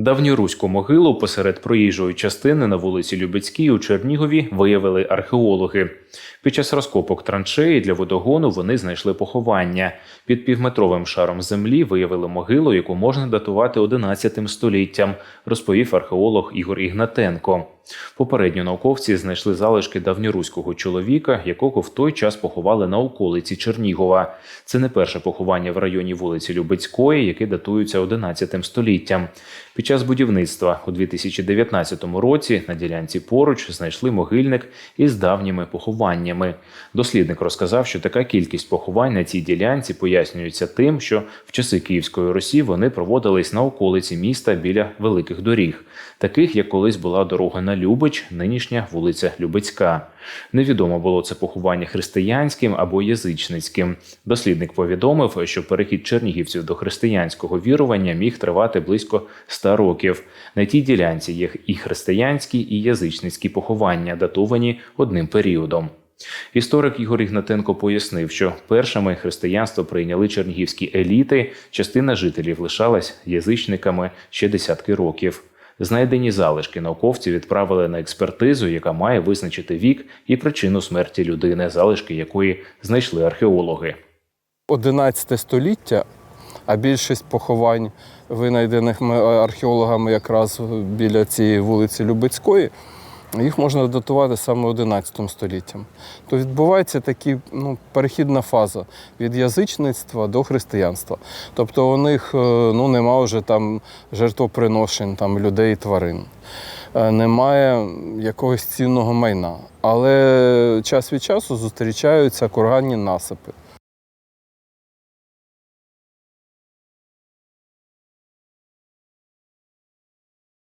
Давньоруську могилу посеред проїжджої частини на вулиці Любецькій у Чернігові виявили археологи. Під час розкопок траншеї для водогону вони знайшли поховання. Під півметровим шаром землі виявили могилу, яку можна датувати 11 століттям, розповів археолог Ігор Ігнатенко. Попередньо науковці знайшли залишки давньоруського чоловіка, якого в той час поховали на околиці Чернігова. Це не перше поховання в районі вулиці Любецької, яке датується 11 століттям. Під час будівництва у 2019 році на ділянці поруч знайшли могильник із давніми похованнями. Дослідник розказав, що така кількість поховань на цій ділянці пояснюється тим, що в часи Київської Русі вони проводились на околиці міста біля великих доріг, таких як колись була дорога на Любич, нинішня вулиця Любецька. Невідомо було це поховання християнським або язичницьким. Дослідник повідомив, що перехід чернігівців до християнського вірування міг тривати близько 100 років. На тій ділянці є і християнські, і язичницькі поховання, датовані одним періодом. Історик Ігор Ігнатенко пояснив, що першими християнство прийняли чернігівські еліти, частина жителів лишалась язичниками ще десятки років. Знайдені залишки науковці відправили на експертизу, яка має визначити вік і причину смерті людини, залишки якої знайшли археологи. 11 століття, а більшість поховань, винайдених археологами якраз біля цієї вулиці Любецької, їх можна датувати саме 11 століттям. То відбувається така ну, перехідна фаза від язичництва до християнства. Тобто у них е, ну, нема вже там жертвоприношень там, людей і тварин. Е, Немає якогось цінного майна. Але час від часу зустрічаються курганні насипи.